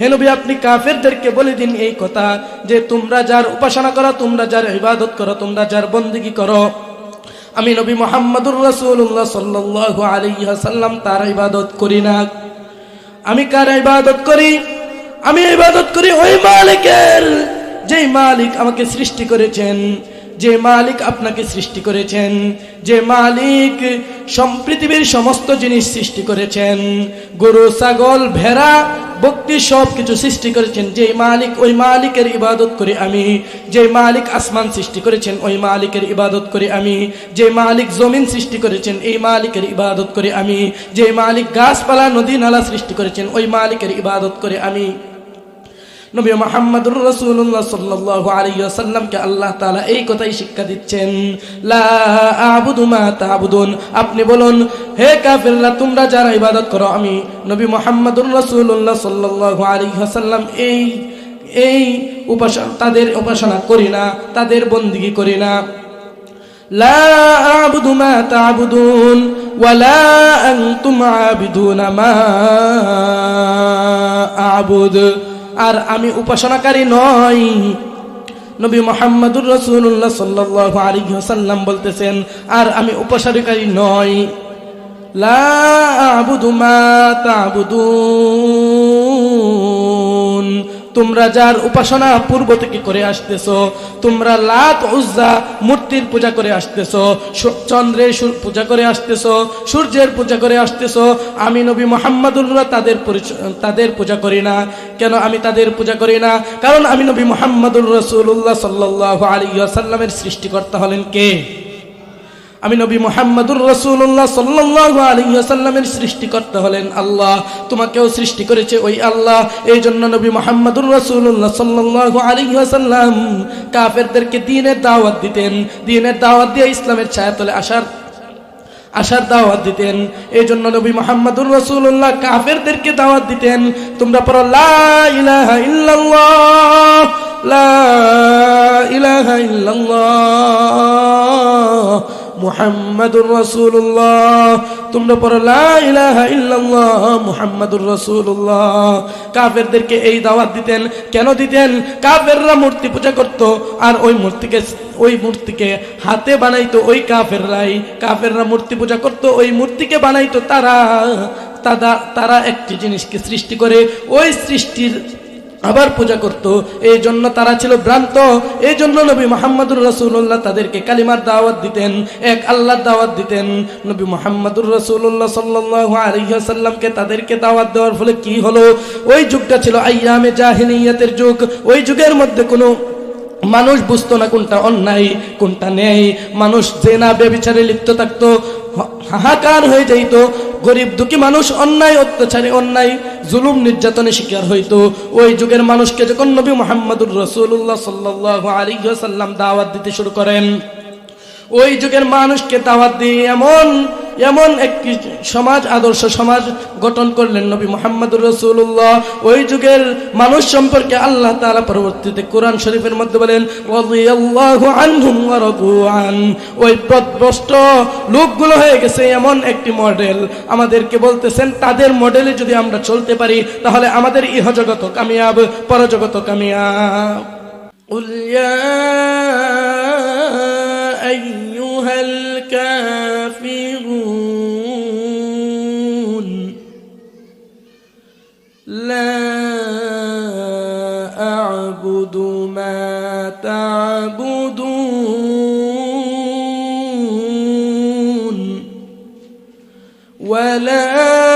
হে নবী, আপনি কাফেরদেরকে বলে দিন এই কথা যে তোমরা যার উপাসনা করো, তোমরা যার ইবাদত করো, তোমরা যার বন্দিগি করো। আমি নবী মোহাম্মদুর রসুল্লাহ সাল্লাহ আলাইসাল্লাম তার ইবাদত করি না। আমি কার ইবাদত করি? আমি ইবাদত করি ওই মালিকের। যেই মালিক আমাকে সৃষ্টি করেছেন, যে মালিক আপনাকে সৃষ্টি করেছেন, যে মালিক পৃথিবীর সমস্ত জিনিস সৃষ্টি করেছেন, গরু, ছাগল, ভেড়া বক্তি সব কিছু সৃষ্টি করেছেন। যে মালিক, ওই মালিকের ইবাদত করে আমি। যে মালিক আসমান সৃষ্টি করেছেন, ওই মালিকের ইবাদত করে আমি। যে মালিক জমিন সৃষ্টি করেছেন, এই মালিকের ইবাদত করে আমি। যে মালিক গাছপালা, নদী, নালা সৃষ্টি করেছেন, ওই মালিকের ইবাদত করে আমি। নবী মোহাম্মদুর রসুল্লাহ সাল্লাহ আলাইসাল্লামকে আল্লাহ তাআলা এই কথাই শিক্ষা দিচ্ছেন লা আবুদু মা তাবুদুন আপনি বলুন হে কাফিররা তোমরা যারা ইবাদত করো আমি নবী মোহাম্মদুর রসুল্লাহ সাল্লাহ আলাইসাল্লাম এই এই উপাসনা তাদের উপাসনা করি না তাদের বন্দিগি করি না لا أعبد ما تعبدون ولا أنتم عابدون ما أعبد আর আমি উপাসনাকারী নই। নবী মোহাম্মদুর রসুল্লাহ সাল্লাহ আলী সাল্লাম বলতেছেন, আর আমি উপাসনাকারী নই। লা আবুদু মা তাবুদুন। তোমরা যার উপাসনা পূর্ব থেকে করে আসতেছ, তোমরা লাত উজ্জা মূর্তির পূজা করে আসতেছো চন্দ্রের পূজা করে আসতেছো, সূর্যের পূজা করে আসতেছো, আমি নবী মোহাম্মদুল্লাহ তাদের তাদের পূজা করি না। কেন আমি তাদের পূজা করি না? কারণ আমি নবী মোহাম্মদুর রসুল্লাহ সাল্লাহ আলী সাল্লামের সৃষ্টিকর্তা হলেন কে? আমি নবী মোহাম্মদুর রসুল্লাহ সাল্লাহ আলিয়াসাল্লামের সৃষ্টিকর্তা হলেন আল্লাহ। তোমাকেও সৃষ্টি করেছে ওই আল্লাহ। এই জন্য নবী মোহাম্মদুর রসুল্লাহ সাল্লাহ আলিয়াসাল্লাম কাফেরদেরকে দিনের দাওয়াত দিতেন। দিনের দাওয়াত দিয়ে ইসলামের ছায়া ছায়াতলে আসার আসার দাওয়াত দিতেন। এই জন্য নবী মোহাম্মদুর রসুল্লাহ কাফেরদেরকে দাওয়াত দিতেন। তোমরা পড়ো, লা ইলাহা ইল্লাল্লাহ, লা ইলাহা ইল্লাল্লাহ। মুহাম্মাদুর রাসূলুল্লাহ। তোমরা পড়ো, লা ইলাহা ইল্লাল্লাহ মুহাম্মাদুর রাসূলুল্লাহ। কাফেরদেরকে এই দাওয়াত দিতেন। কেন দিতেন? কাফেররা মূর্তি পূজা করত আর ওই মূর্তিকে ওই মূর্তিকে হাতে বানাইতো ওই কাফেররাই। কাফেররা মূর্তি পূজা করত, ওই মূর্তিকে বানাইতো তারা। তারা তারা একটি জিনিসকে সৃষ্টি করে। ওই সৃষ্টির আবার পূজা করত। এই জন্য তারা ছিল ভ্রান্ত। এই জন্য নবী মোহাম্মদুর রসুল্লাহ তাদেরকে কালিমার দাওয়াত দিতেন, এক আল্লাহর দাওয়াত দিতেন। নবী মোহাম্মদুর রসুল্লাহ সাল্লাহ আলহিহাসাল্লামকে তাদেরকে দাওয়াত দেওয়ার ফলে কি হলো? ওই যুগটা ছিল আইয়ামে জাহিনিয়াতের যুগ। ওই যুগের মধ্যে কোনো মানুষ বুঝতো না কোনটা অন্যায়, কোনটা নেই মানুষ জেনা বেবিচারে লিপ্ত থাকতো, হাহাকার হয়ে যাইত। গরিব দুঃখী মানুষ অন্যায়, অত্যাচারে অন্যায়, জুলুম নির্যাতনে শিকার হইতো। ওই যুগের মানুষকে যখন নবী মোহাম্মদুর রসুল্লাহ সাল্লাহ সাল্লাম দাওয়াত দিতে শুরু করেন, ওই যুগের মানুষকে দাওয়াত দিয়ে এমন এমন একটি সমাজ আদর্শ সমাজ গঠন করলেন নবী মোহাম্মদুর রসুল্লাহ ওই যুগের মানুষ সম্পর্কে আল্লাহ তাআলা পরবর্তীতে কোরআন শরীফের মধ্যে বলেন রাদিয়াল্লাহু আনহুম ওয়া রাদু আন ওই পথভ্রষ্ট লোকগুলো হয়ে গেছে এমন একটি মডেল আমাদেরকে বলতেছেন তাদের মডেলে যদি আমরা চলতে পারি তাহলে আমাদের ইহজগত কামিয়াব পরজগত কামিয়াব قل يا أيها ولا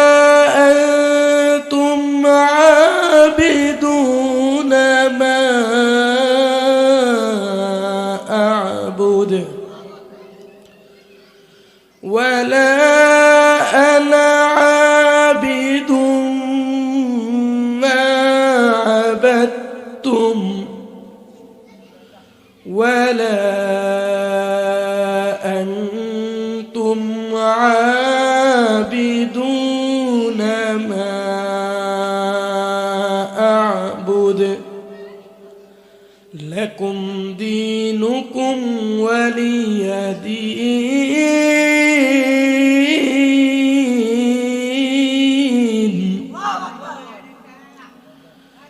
دين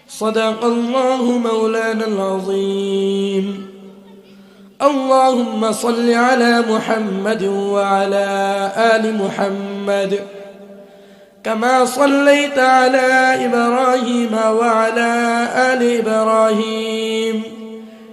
صدق الله مولانا العظيم. اللهم صل على محمد وعلى آل محمد. كما صليت على إبراهيم وعلى آل إبراهيم.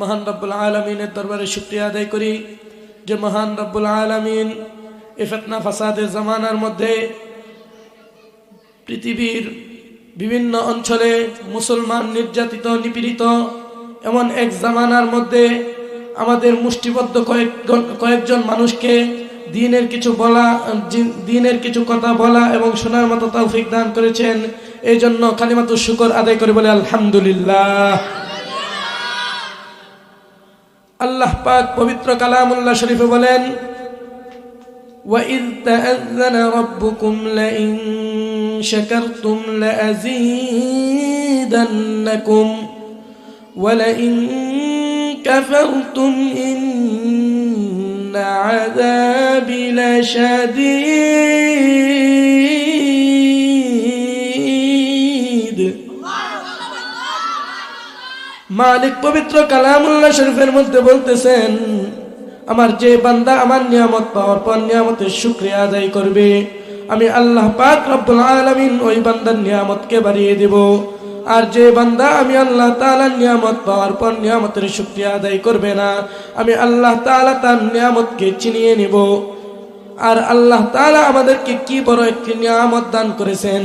মহান রব্বুল আলমিনের দরবারে শুক্রিয়া আদায় করি যে মহান রব্বুল আলমিন এ ফাসাদের জামানার মধ্যে পৃথিবীর বিভিন্ন অঞ্চলে মুসলমান, নির্যাতিত, নিপীড়িত এমন এক জামানার মধ্যে আমাদের মুষ্টিবদ্ধ কয়েক কয়েকজন মানুষকে দিনের কিছু বলা দিনের কিছু কথা বলা এবং শোনার মতো তৌফিক দান করেছেন। এই জন্য কালিমাতুর শুকর আদায় করে বলে আলহামদুলিল্লাহ। আল্লাহ পাক পবিত্র কালামুল্লাহ শরীফে বলেন وإذ تأذن ربكم لئن شكرتم لأزيدنكم ولئن كفرتم إن عذابي لشديد মালিক পবিত্র কালামুল্লাহ শরীফের মধ্যে বলতেছেন, আমার যে বান্দা আমার নিয়ামত পাওয়ার পর নিয়ামতের শুক্রিয়া আদায় করবে। আমি আল্লাহ পাক রব্বুল আলামিন ওই বান্দার নিয়ামতকে বাড়িয়ে দেব। আর যে বান্দা আমি আল্লাহ তাআলার নিয়ামত পাওয়ার পর নিয়ামতের শুক্রিয়া আদায় করবে না, আমি আল্লাহ তাআলা তার নিয়ামতকে চিনিয়ে নিব। আর আল্লাহ তাআলা আমাদেরকে কি বড় একটি নিয়ামত দান করেছেন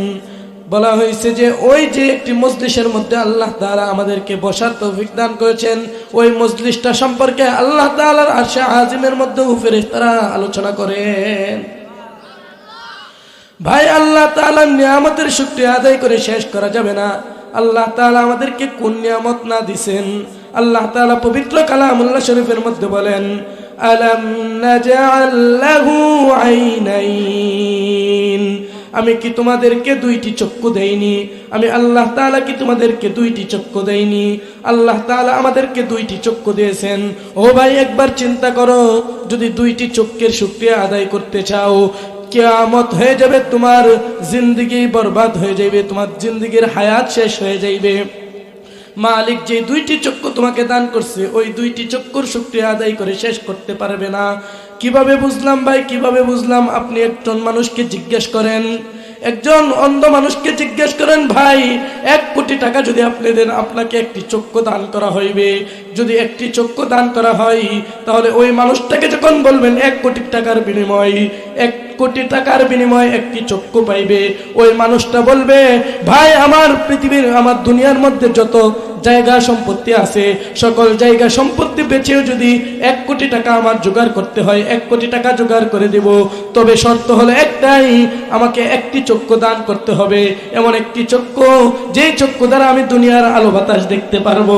বলা হয়েছে যে ওই যে একটি মজলিসের মধ্যে আল্লাহ তালা আমাদেরকে বসার তৌফিক দান করেছেন, ওই মজলিসটা সম্পর্কে আল্লাহ তাআলার আরশে আজিমের মধ্যে ফেরেশতারা আলোচনা করেন। ভাই, আল্লাহ তাআলার নিয়ামতের শুকরিয়া আদায় করে শেষ করা যাবে না। আল্লাহ তাআলা আমাদেরকে কোন নিয়ামত না দিছেন? আল্লাহ তাআলা পবিত্র কালামুল্লাহ শরীফের মধ্যে বলেন, আলাম নাজআল লাহু আইনাইন? আমি কি তোমাদেরকে দুইটি চক্ষু দেইনি? আমি আল্লাহ তাআলা কি তোমাদেরকে দুইটি চক্ষু দেইনি? আল্লাহ তাআলা আমাদেরকে দুইটি চক্ষু দিয়েছেন। ও ভাই, একবার চিন্তা করো, যদি দুইটি চক্ষের শুকরিয়া আদায় করতে চাও, কেয়ামত হয়ে যাবে, তোমার জিন্দগি বরবাদ হয়ে যাবে তোমার জিন্দগির হায়াত শেষ হয়ে যাইবে। মালিক যে দুইটি চক্ষু তোমাকে দান করছে, ওই দুইটি চক্ষুর শুক্রিয়া আদায় করে শেষ করতে পারবে না। কীভাবে বুঝলাম ভাই, কীভাবে বুঝলাম? আপনি একজন মানুষকে জিজ্ঞেস করেন। একজন অন্ধ মানুষকে জিজ্ঞেস করেন, ভাই, এক কোটি টাকা যদি আপনি দেন, আপনাকে একটি চক্ষু দান করা হইবে। যদি একটি চক্ষু দান করা হয়, তাহলে ওই মানুষটাকে যখন বলবেন এক কোটি টাকার বিনিময়, এক কোটি টাকার বিনিময়ে একটি চক্ষু পাইবে, ওই মানুষটা বলবে, ভাই, আমার পৃথিবীর, আমার দুনিয়ার মধ্যে যত জায়গা সম্পত্তি আছে, সকল জায়গা সম্পত্তি বেচেও যদি এক কোটি টাকা আমার জোগাড় করতে হয়, এক কোটি টাকা জোগাড় করে দেব, তবে শর্ত হলো একটাই, আমাকে একটি চক্ষু দান করতে হবে। এমন একটি চক্ষু, যেই চক্ষু দ্বারা আমি দুনিয়ার আলো বাতাস দেখতে পারব।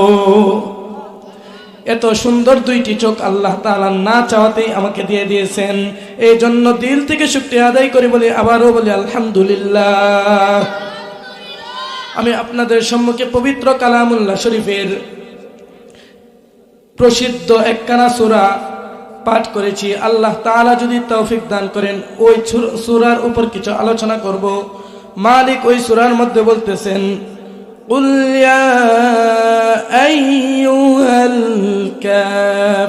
এত সুন্দর দুইটি চোখ আল্লাহ তাআলা না চাওয়াতেই আমাকে দিয়ে দিয়েছেন। এই জন্য দিল থেকে শুক্রিয়া আদায় করি বলে আবারও বলি আলহামদুলিল্লাহ। আমি আপনাদের সম্মুখে পবিত্র কালামুল্লাহ শরীফের প্রসিদ্ধ একখানা সুরা পাঠ করেছি। আল্লাহ তাআলা যদি তৌফিক দান করেন, ওই সুরার উপর কিছু আলোচনা করব। মালিক ওই সুরার মধ্যে বলতেছেন قل يا أيها الكافرون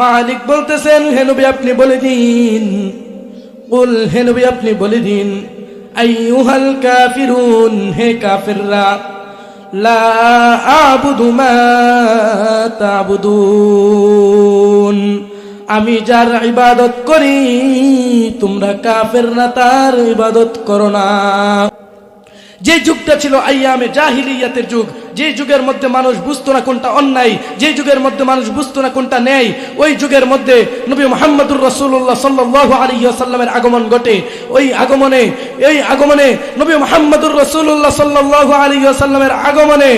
মালিক বলতেছেন হে নবী আপনি বলে দিন কুল হে নবী আপনি বলে দিন আইয়ুহাল কাফিরুন হে কাফিররা লা আবুদু মা তাবুদুন আমি যার ইবাদত করি, তোমরা কাফের না তার ইবাদত করো না। যে যুগটা ছিল আইয়ামে জাহিলিয়াতের যুগ, যে যুগের মধ্যে মানুষ বুঝতো না কোনটা অন্যায়, যে যুগের মধ্যে মানুষ বুঝতো না কোনটা ন্যায়, ওই যুগের মধ্যে নবী মোহাম্মদুর রসুল্লাহ সাল্লাহ আলী সাল্লামের আগমন ঘটে। ওই আগমনে, এই আগমনে নবী মোহাম্মদুর রসুল্লাহ সাল্লাহ আলী সাল্লামের আগমনে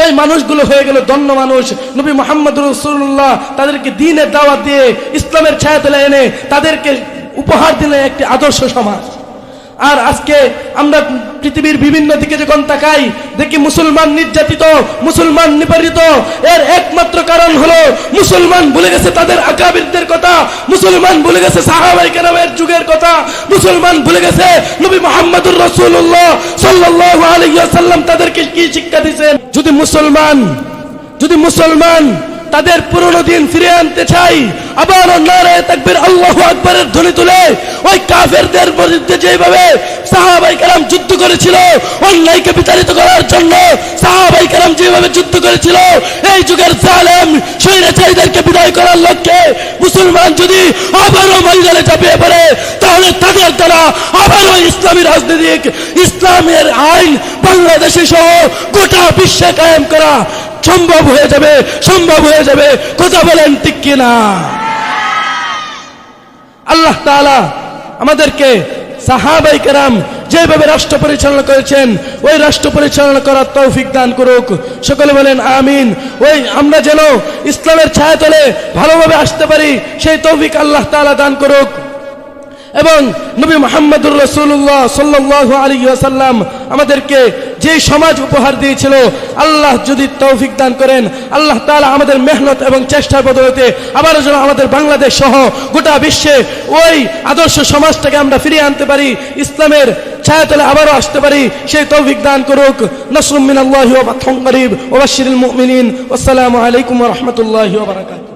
ওই মানুষগুলো হয়ে গেল দন্য মানুষ। নবী মোহাম্মদ রসুল্লাহ তাদেরকে দিনের দাওয়া দিয়ে ইসলামের ছায়াতলে এনে তাদেরকে উপহার দিলে একটি আদর্শ সমাজ। আর আজকে আমরা পৃথিবীর বিভিন্ন দিকে যখন তাকাই, দেখি মুসলমান নির্যাতিত, মুসলমান নিপীড়িত। এর একমাত্র কারণ হলো, মুসলমান ভুলে গেছে তাদের আকাবিরদের কথা, মুসলমান ভুলে গেছে সাহাবাই কেরামের যুগের কথা, মুসলমান ভুলে গেছে নবী মোহাম্মদুর রসুল্লাহ সাল্লাল্লাহু আলাইহি ওয়াসাল্লাম তাদেরকে কি শিক্ষা দিয়েছেন? যদি মুসলমান যদি মুসলমান তাদের পুরনো দিন ফিরে আনতে চাই আবার নারে তাকবীর আল্লাহু আকবারের ধ্বনি তুলে ওই কাফেরদের বিরুদ্ধে যেভাবে সাহাবাই কালাম যুদ্ধ করেছিল, অন্যায়কে বিতাড়িত করার জন্য সাহাবাই কালাম যেভাবে যুদ্ধ করেছিল, এই যুগের জালেম স্বৈরাচারীদেরকে বিদায় করার লক্ষ্যে মুসলমান যদি আবারও ময়দানে চাপিয়ে পড়ে, তাহলে তাদের দ্বারা আবারও ইসলামী রাজনীতিক, ইসলামের আইন বাংলাদেশে সহ গোটা বিশ্বে কায়েম করা সম্ভব হয়ে যাবে, সম্ভব হয়ে যাবে। কথা বলেন ঠিক কিনা? আল্লাহ তালা আমাদেরকে সাহাবাই কেরাম যেভাবে রাষ্ট্র পরিচালনা করেছেন, ওই রাষ্ট্র পরিচালনা করার তৌফিক দান করুক। সকলে বলেন, আমিন। ওই আমরা যেন ইসলামের ছায়াতলে ভালোভাবে আসতে পারি, সেই তৌফিক আল্লাহ তালা দান করুক। এবং নবী মোহাম্মদুর রসুল্লাহ সাল্লাহ আলী আসাল্লাম আমাদেরকে যে সমাজ উপহার দিয়েছিল, আল্লাহ যদি তৌফিক দান করেন, আল্লাহ তাআলা আমাদের মেহনত এবং চেষ্টার বদলতে আবারও যেন আমাদের বাংলাদেশ সহ গোটা বিশ্বে ওই আদর্শ সমাজটাকে আমরা ফিরিয়ে আনতে পারি, ইসলামের ছায়াতলে আবারও আসতে পারি, সেই তৌফিক দান করুক। নসরুম মিনাল্লাহি ওয়া ফাতহুন করিব। মুমিনিন। আসসালামু আলাইকুম রাহমাতুল্লাহি ওয়া বারাকাতুহু।